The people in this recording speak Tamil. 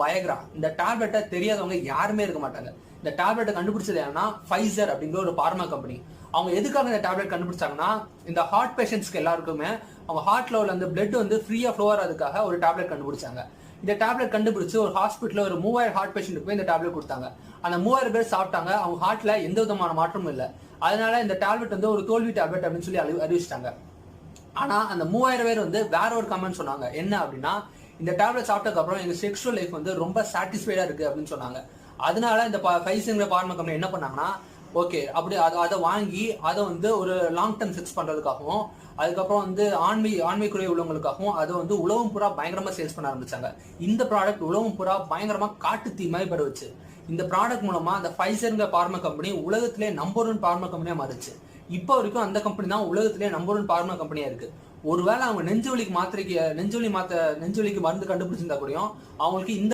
வயக்ரா இந்த டேப்லெட்டை தெரியாதவங்க யாருமே இருக்க மாட்டாங்க. இந்த டேப்லெட்டை கண்டுபிடிச்சது ஏன்னா ஃபைசர் அப்படிங்கிற ஒரு பார்மா கம்பெனி அவங்க எதுக்காக இந்த டேப்லெட் கண்டுபிடிச்சாங்கன்னா இந்த ஹார்ட் பேஷண்ட்ஸ்க்கு எல்லாருக்குமே அவங்க ஹார்ட்ல உள்ள அந்த பிளட் வந்து ஃப்ரீயா ஃப்ளோ ஆகிறதுக்காக ஒரு டேப்லெட் கண்டுபிடிச்சாங்க. இந்த டேப்லெட் கண்டுபிடிச்சு ஒரு ஹாஸ்பிட்டலில் ஒரு மூவாயிரம் ஹார்ட் பேஷண்ட்டுக்கு போய் இந்த டேப்லெட் கொடுத்தாங்க. அந்த மூவாயிரம் பேர் சாப்பிட்டாங்க. அவங்க ஹார்ட்ல எந்த விதமான மாற்றமும் இல்லை. அதனால இந்த டேப்லெட் வந்து ஒரு தோல்வி டேப்லெட் அப்படின்னு சொல்லி அறிவிச்சிட்டாங்க. ஆனா அந்த மூவாயிரம் பேர் வந்து வேற ஒரு கமெண்ட் சொன்னாங்க. என்ன அப்படின்னா இந்த டேப்லெட் சாப்பிட்டதுக்கப்புறம் எங்கள் செக்ஷுவல் லைஃப் வந்து ரொம்ப சாட்டிஸ்ஃபைடாக இருக்குது அப்படின்னு சொன்னாங்க. அதனால இந்த ஃபைஸுங்கிற பார்மா கம்பெனி என்ன பண்ணாங்கன்னா ஓகே அப்படி அதை அதை வாங்கி அதை வந்து ஒரு லாங் டர்ம் செக்ஸ் பண்ணுறதுக்காகவும் அதுக்கப்புறம் வந்து ஆண்மை ஆண்மை உள்ளவங்களுக்காகவும் அதை வந்து உழவும் பூரா பயங்கரமாக சேல்ஸ் பண்ண ஆரம்பிச்சாங்க. இந்த ப்ராடக்ட் உழவும் பூரா பயங்கரமாக காட்டு தீ மாதிரி பரவுச்சு. இந்த ப்ராடக்ட் மூலமாக அந்த ஃபைசருங்கிற பார்மா கம்பெனி உலகத்திலே நம்பர் ஒன் பார்மா கம்பெனியாக மாறுச்சு. இப்போ வரைக்கும் அந்த கம்பெனி தான் உலகத்திலே நம்பர் ஒன் பார்மா கம்பெனியா இருக்கு. ஒருவேளை அவங்க நெஞ்சு வலிக்கு மாத்திரைக்கு நெஞ்சு வலி மாத்த நெஞ்சு வலிக்கு மருந்து கண்டுபிடிச்சிருந்தா கூடயும் அவங்களுக்கு இந்த